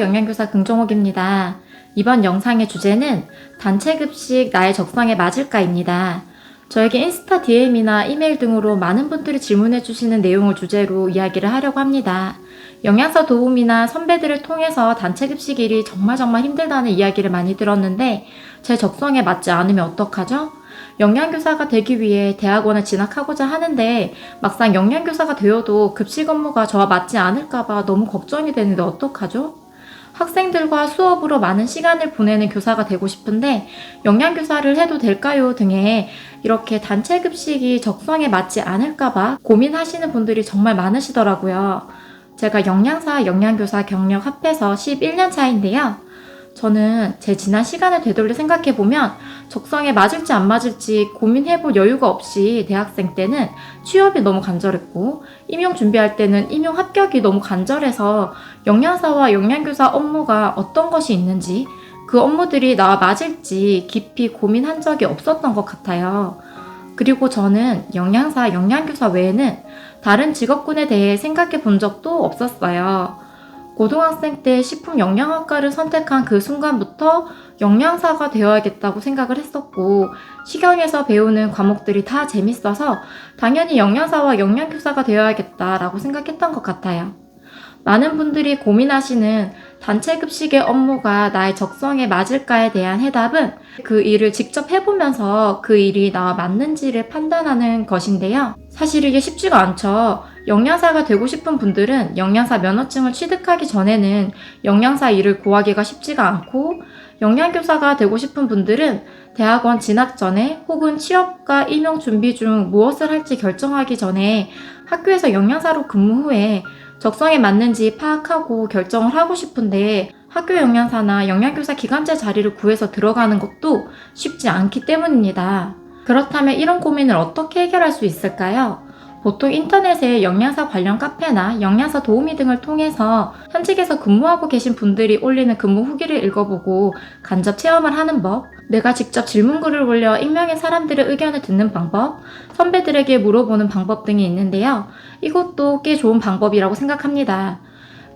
영양교사 긍정옥입니다. 이번 영상의 주제는 단체급식 나의 적성에 맞을까입니다. 저에게 인스타 DM이나 이메일 등으로 많은 분들이 질문해 주시는 내용을 주제로 이야기를 하려고 합니다. 영양사 도움이나 선배들을 통해서 단체급식 일이 정말 정말 힘들다는 이야기를 많이 들었는데 제 적성에 맞지 않으면 어떡하죠? 영양교사가 되기 위해 대학원을 진학하고자 하는데 막상 영양교사가 되어도 급식 업무가 저와 맞지 않을까봐 너무 걱정이 되는데 어떡하죠? 학생들과 수업으로 많은 시간을 보내는 교사가 되고 싶은데 영양교사를 해도 될까요? 등의 이렇게 단체 급식이 적성에 맞지 않을까봐 고민하시는 분들이 정말 많으시더라고요. 제가 영양사 영양교사 경력 합해서 11년 차인데요. 저는 제 지난 시간을 되돌려 생각해 보면 적성에 맞을지 안 맞을지 고민해 볼 여유가 없이 대학생 때는 취업이 너무 간절했고 임용 준비할 때는 임용 합격이 너무 간절해서 영양사와 영양교사 업무가 어떤 것이 있는지 그 업무들이 나와 맞을지 깊이 고민한 적이 없었던 것 같아요. 그리고 저는 영양사, 영양교사 외에는 다른 직업군에 대해 생각해 본 적도 없었어요. 고등학생 때 식품 영양학과를 선택한 그 순간부터 영양사가 되어야겠다고 생각을 했었고, 식영에서 배우는 과목들이 다 재밌어서 당연히 영양사와 영양교사가 되어야겠다라고 생각했던 것 같아요. 많은 분들이 고민하시는 단체 급식의 업무가 나의 적성에 맞을까에 대한 해답은 그 일을 직접 해보면서 그 일이 나와 맞는지를 판단하는 것인데요. 사실 이게 쉽지가 않죠. 영양사가 되고 싶은 분들은 영양사 면허증을 취득하기 전에는 영양사 일을 구하기가 쉽지가 않고 영양교사가 되고 싶은 분들은 대학원 진학 전에 혹은 취업과 임용 준비 중 무엇을 할지 결정하기 전에 학교에서 영양사로 근무 후에 적성에 맞는지 파악하고 결정을 하고 싶은데 학교 영양사나 영양교사 기간제 자리를 구해서 들어가는 것도 쉽지 않기 때문입니다. 그렇다면 이런 고민을 어떻게 해결할 수 있을까요? 보통 인터넷에 영양사 관련 카페나 영양사 도우미 등을 통해서 현직에서 근무하고 계신 분들이 올리는 근무 후기를 읽어보고 간접 체험을 하는 법, 내가 직접 질문글을 올려 익명의 사람들의 의견을 듣는 방법, 선배들에게 물어보는 방법 등이 있는데요. 이것도 꽤 좋은 방법이라고 생각합니다.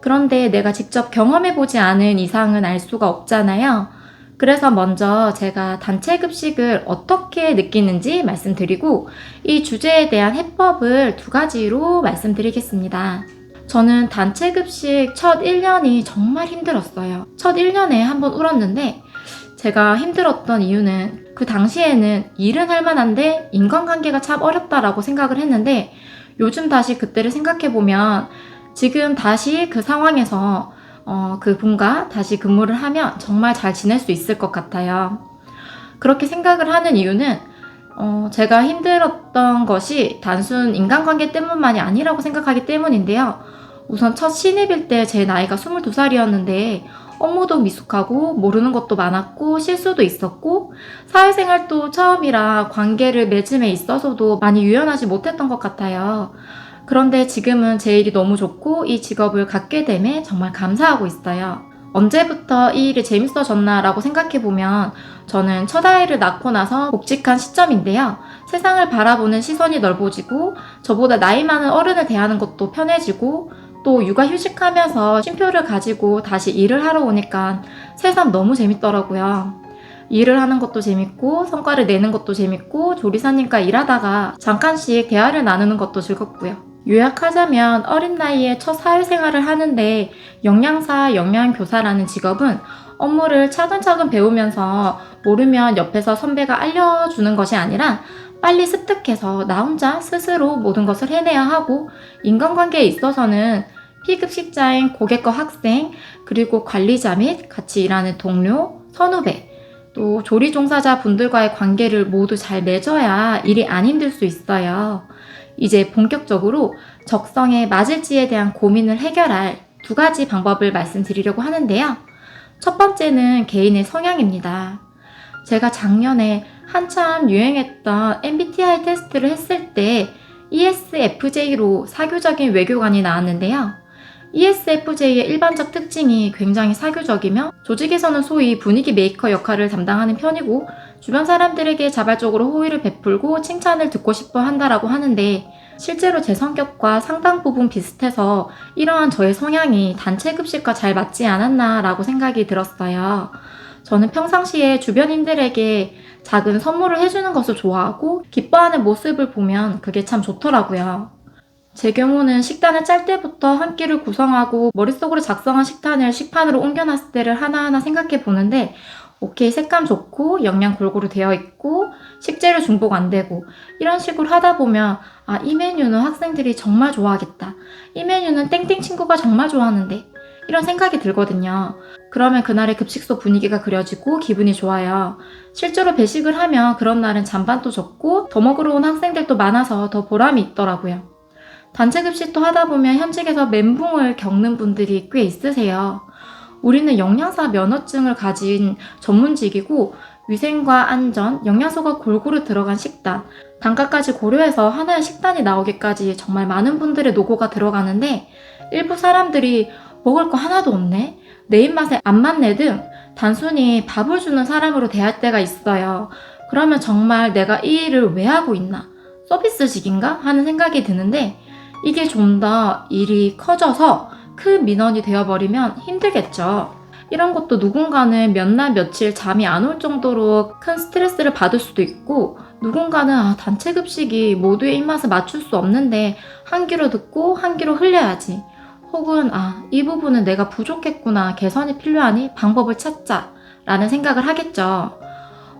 그런데 내가 직접 경험해보지 않은 이상은 알 수가 없잖아요. 그래서 먼저 제가 단체 급식을 어떻게 느끼는지 말씀드리고 이 주제에 대한 해법을 두 가지로 말씀드리겠습니다. 저는 단체 급식 첫 1년이 정말 힘들었어요. 첫 1년에 한번 울었는데 제가 힘들었던 이유는 그 당시에는 일은 할 만한데 인간관계가 참 어렵다라고 생각을 했는데 요즘 다시 그때를 생각해보면 지금 다시 그 상황에서 어, 그 분과 다시 근무를 하면 정말 잘 지낼 수 있을 것 같아요. 그렇게 생각을 하는 이유는 어, 제가 힘들었던 것이 단순 인간관계 때문만이 아니라고 생각하기 때문인데요. 우선 첫 신입일 때 제 나이가 22살이었는데 업무도 미숙하고 모르는 것도 많았고 실수도 있었고 사회생활도 처음이라 관계를 맺음에 있어서도 많이 유연하지 못했던 것 같아요. 그런데 지금은 제 일이 너무 좋고 이 직업을 갖게 됨에 정말 감사하고 있어요. 언제부터 이 일이 재밌어졌나라고 생각해보면 저는 첫 아이를 낳고 나서 복직한 시점인데요. 세상을 바라보는 시선이 넓어지고 저보다 나이 많은 어른을 대하는 것도 편해지고 또 육아 휴직하면서 쉼표를 가지고 다시 일을 하러 오니까 새삼 너무 재밌더라고요. 일을 하는 것도 재밌고 성과를 내는 것도 재밌고 조리사님과 일하다가 잠깐씩 대화를 나누는 것도 즐겁고요. 요약하자면 어린 나이에 첫 사회생활을 하는데 영양사, 영양교사라는 직업은 업무를 차근차근 배우면서 모르면 옆에서 선배가 알려주는 것이 아니라 빨리 습득해서 나 혼자 스스로 모든 것을 해내야 하고 인간관계에 있어서는 피급식자인 고객과 학생 그리고 관리자 및 같이 일하는 동료, 선후배 또 조리 종사자 분들과의 관계를 모두 잘 맺어야 일이 안 힘들 수 있어요. 이제 본격적으로 적성에 맞을지에 대한 고민을 해결할 두 가지 방법을 말씀드리려고 하는데요. 첫 번째는 개인의 성향입니다. 제가 작년에 한참 유행했던 MBTI 테스트를 했을 때 ESFJ로 사교적인 외교관이 나왔는데요. ESFJ의 일반적 특징이 굉장히 사교적이며 조직에서는 소위 분위기 메이커 역할을 담당하는 편이고 주변 사람들에게 자발적으로 호의를 베풀고 칭찬을 듣고 싶어 한다라고 하는데 실제로 제 성격과 상당 부분 비슷해서 이러한 저의 성향이 단체 급식과 잘 맞지 않았나라고 생각이 들었어요. 저는 평상시에 주변인들에게 작은 선물을 해주는 것을 좋아하고 기뻐하는 모습을 보면 그게 참 좋더라고요. 제 경우는 식단을 짤 때부터 한 끼를 구성하고 머릿속으로 작성한 식단을 식판으로 옮겨놨을 때를 하나하나 생각해 보는데 오케이 색감 좋고 영양 골고루 되어 있고 식재료 중복 안 되고 이런 식으로 하다 보면 아 이 메뉴는 학생들이 정말 좋아하겠다. 이 메뉴는 땡땡 친구가 정말 좋아하는데 이런 생각이 들거든요. 그러면 그날의 급식소 분위기가 그려지고 기분이 좋아요. 실제로 배식을 하면 그런 날은 잔반도 적고 더 먹으러 온 학생들도 많아서 더 보람이 있더라고요. 단체 급식도 하다 보면 현직에서 멘붕을 겪는 분들이 꽤 있으세요. 우리는 영양사 면허증을 가진 전문직이고 위생과 안전, 영양소가 골고루 들어간 식단, 단가까지 고려해서 하나의 식단이 나오기까지 정말 많은 분들의 노고가 들어가는데 일부 사람들이 먹을 거 하나도 없네? 내 입맛에 안 맞네 등 단순히 밥을 주는 사람으로 대할 때가 있어요. 그러면 정말 내가 이 일을 왜 하고 있나? 서비스직인가? 하는 생각이 드는데 이게 좀 더 일이 커져서 큰 민원이 되어버리면 힘들겠죠. 이런 것도 누군가는 몇 날 며칠 잠이 안 올 정도로 큰 스트레스를 받을 수도 있고 누군가는 아, 단체 급식이 모두의 입맛을 맞출 수 없는데 한 귀로 듣고 한 귀로 흘려야지. 혹은 아, 이 부분은 내가 부족했구나. 개선이 필요하니 방법을 찾자. 라는 생각을 하겠죠.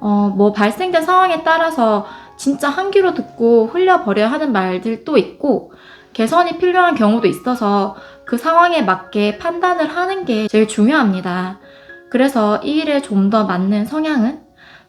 어, 뭐 발생된 상황에 따라서 진짜 한 귀로 듣고 흘려버려야 하는 말들도 있고 개선이 필요한 경우도 있어서 그 상황에 맞게 판단을 하는 게 제일 중요합니다. 그래서 이 일에 좀 더 맞는 성향은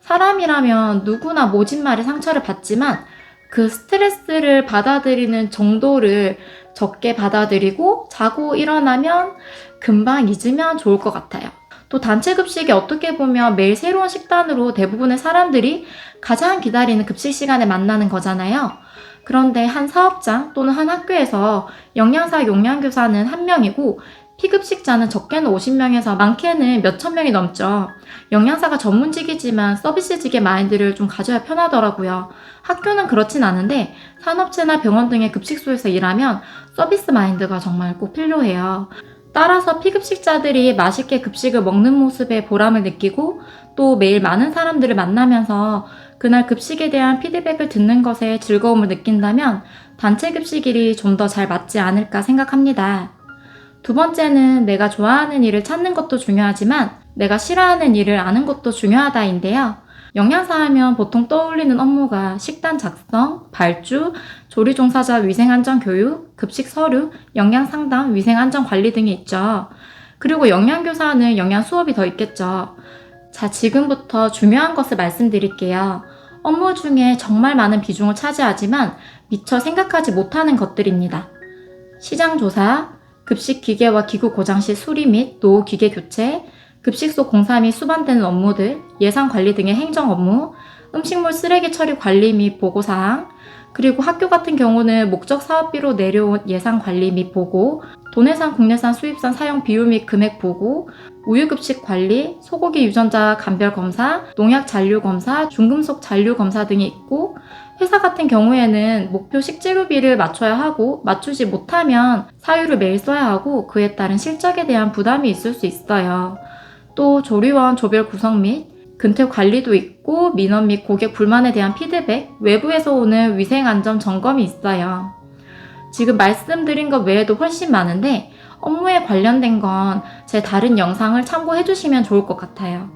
사람이라면 누구나 모진 말에 상처를 받지만 그 스트레스를 받아들이는 정도를 적게 받아들이고 자고 일어나면 금방 잊으면 좋을 것 같아요. 또 단체 급식이 어떻게 보면 매일 새로운 식단으로 대부분의 사람들이 가장 기다리는 급식 시간에 만나는 거잖아요. 그런데 한 사업장 또는 한 학교에서 영양사 용량교사는 한 명이고 피급식자는 적게는 50명에서 많게는 몇천 명이 넘죠. 영양사가 전문직이지만 서비스직의 마인드를 좀 가져야 편하더라고요. 학교는 그렇진 않은데 산업체나 병원 등의 급식소에서 일하면 서비스 마인드가 정말 꼭 필요해요. 따라서 피급식자들이 맛있게 급식을 먹는 모습에 보람을 느끼고 또 매일 많은 사람들을 만나면서 그날 급식에 대한 피드백을 듣는 것에 즐거움을 느낀다면 단체 급식일이 좀 더 잘 맞지 않을까 생각합니다. 두 번째는 내가 좋아하는 일을 찾는 것도 중요하지만 내가 싫어하는 일을 아는 것도 중요하다인데요. 영양사 하면 보통 떠올리는 업무가 식단 작성, 발주, 조리 종사자 위생 안전 교육, 급식 서류, 영양 상담, 위생 안전 관리 등이 있죠. 그리고 영양 교사는 영양 수업이 더 있겠죠. 자, 지금부터 중요한 것을 말씀드릴게요. 업무 중에 정말 많은 비중을 차지하지만 미처 생각하지 못하는 것들입니다. 시장 조사, 급식 기계와 기구 고장 시 수리 및 노후 기계 교체, 급식소 공사 및 수반되는 업무들, 예산 관리 등의 행정 업무, 음식물 쓰레기 처리 관리 및 보고 사항, 그리고 학교 같은 경우는 목적 사업비로 내려온 예산 관리 및 보고, 도내산 국내산 수입산 사용 비율 및 금액 보고, 우유급식 관리, 소고기 유전자 감별 검사, 농약 잔류 검사, 중금속 잔류 검사 등이 있고 회사 같은 경우에는 목표 식재료비를 맞춰야 하고 맞추지 못하면 사유를 매일 써야 하고 그에 따른 실적에 대한 부담이 있을 수 있어요. 또 조리원 조별 구성 및 근태 관리도 있고 민원 및 고객 불만에 대한 피드백, 외부에서 오는 위생 안전 점검이 있어요. 지금 말씀드린 것 외에도 훨씬 많은데 업무에 관련된 건 제 다른 영상을 참고해 주시면 좋을 것 같아요.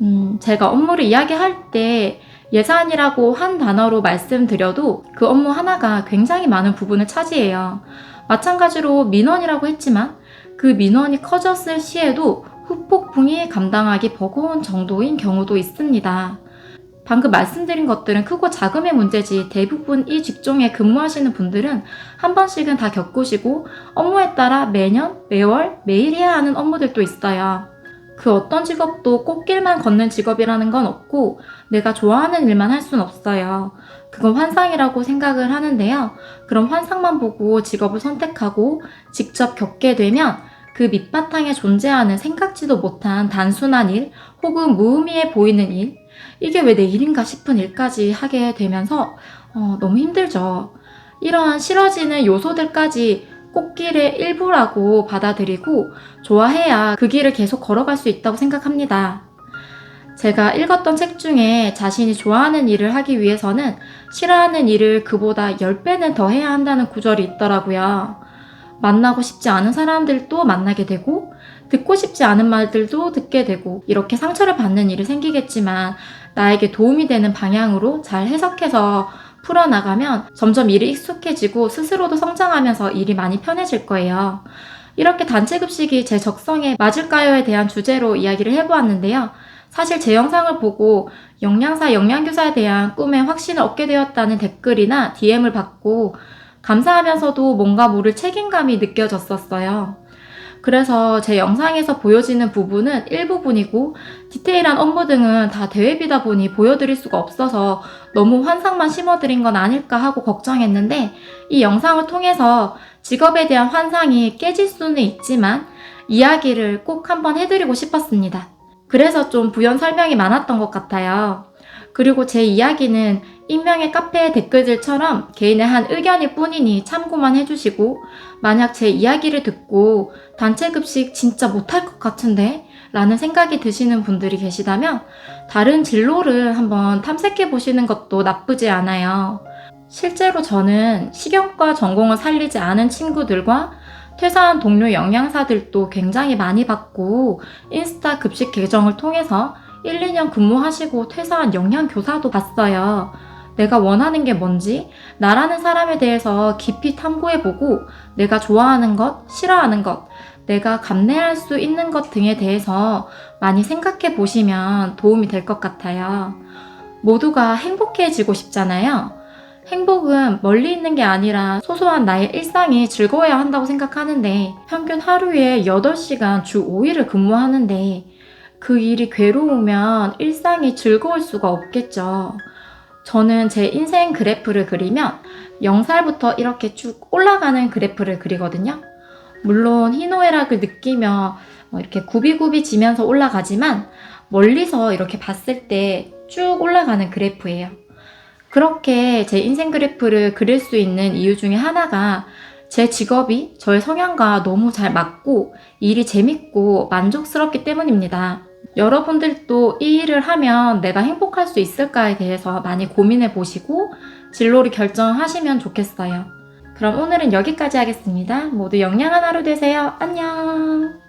음, 제가 업무를 이야기할 때 예산이라고 한 단어로 말씀드려도 그 업무 하나가 굉장히 많은 부분을 차지해요. 마찬가지로 민원이라고 했지만 그 민원이 커졌을 시에도 후폭풍이 감당하기 버거운 정도인 경우도 있습니다. 방금 말씀드린 것들은 크고 작음의 문제지 대부분 이 직종에 근무하시는 분들은 한 번씩은 다 겪으시고 업무에 따라 매년, 매월, 매일 해야 하는 업무들도 있어요. 그 어떤 직업도 꽃길만 걷는 직업이라는 건 없고 내가 좋아하는 일만 할 순 없어요. 그건 환상이라고 생각을 하는데요. 그런 환상만 보고 직업을 선택하고 직접 겪게 되면 그 밑바탕에 존재하는 생각지도 못한 단순한 일 혹은 무의미해 보이는 일 이게 왜 내 일인가 싶은 일까지 하게 되면서 어, 너무 힘들죠. 이러한 싫어지는 요소들까지 꽃길의 일부라고 받아들이고 좋아해야 그 길을 계속 걸어갈 수 있다고 생각합니다. 제가 읽었던 책 중에 자신이 좋아하는 일을 하기 위해서는 싫어하는 일을 그보다 10배는 더 해야 한다는 구절이 있더라고요. 만나고 싶지 않은 사람들도 만나게 되고, 듣고 싶지 않은 말들도 듣게 되고, 이렇게 상처를 받는 일이 생기겠지만, 나에게 도움이 되는 방향으로 잘 해석해서 풀어나가면 점점 일이 익숙해지고 스스로도 성장하면서 일이 많이 편해질 거예요. 이렇게 단체급식이 제 적성에 맞을까요에 대한 주제로 이야기를 해보았는데요. 사실 제 영상을 보고 영양사, 영양교사에 대한 꿈에 확신을 얻게 되었다는 댓글이나 DM을 받고 감사하면서도 뭔가 모를 책임감이 느껴졌었어요. 그래서 제 영상에서 보여지는 부분은 일부분이고 디테일한 업무 등은 다 대회비다 보니 보여드릴 수가 없어서 너무 환상만 심어드린 건 아닐까 하고 걱정했는데 이 영상을 통해서 직업에 대한 환상이 깨질 수는 있지만 이야기를 꼭 한번 해드리고 싶었습니다. 그래서 좀 부연 설명이 많았던 것 같아요. 그리고 제 이야기는 익명의 카페 댓글들처럼 개인의 한 의견일 뿐이니 참고만 해주시고 만약 제 이야기를 듣고 단체 급식 진짜 못할 것 같은데 라는 생각이 드시는 분들이 계시다면 다른 진로를 한번 탐색해 보시는 것도 나쁘지 않아요. 실제로 저는 식용과 전공을 살리지 않은 친구들과 퇴사한 동료 영양사들도 굉장히 많이 봤고 인스타 급식 계정을 통해서 1, 2년 근무하시고 퇴사한 영양교사도 봤어요. 내가 원하는 게 뭔지, 나라는 사람에 대해서 깊이 탐구해보고, 내가 좋아하는 것, 싫어하는 것, 내가 감내할 수 있는 것 등에 대해서 많이 생각해 보시면 도움이 될 것 같아요. 모두가 행복해지고 싶잖아요. 행복은 멀리 있는 게 아니라 소소한 나의 일상이 즐거워야 한다고 생각하는데 평균 하루에 8시간 주 5일을 근무하는데 그 일이 괴로우면 일상이 즐거울 수가 없겠죠. 저는 제 인생 그래프를 그리면 0살부터 이렇게 쭉 올라가는 그래프를 그리거든요. 물론 희노애락을 느끼며 어, 이렇게 굽이굽이 지면서 올라가지만 멀리서 이렇게 봤을 때 쭉 올라가는 그래프예요. 그렇게 제 인생 그래프를 그릴 수 있는 이유 중에 하나가 제 직업이 저의 성향과 너무 잘 맞고 일이 재밌고 만족스럽기 때문입니다. 여러분들도 이 일을 하면 내가 행복할 수 있을까에 대해서 많이 고민해 보시고 진로를 결정하시면 좋겠어요. 그럼 오늘은 여기까지 하겠습니다. 모두 영양한 하루 되세요. 안녕!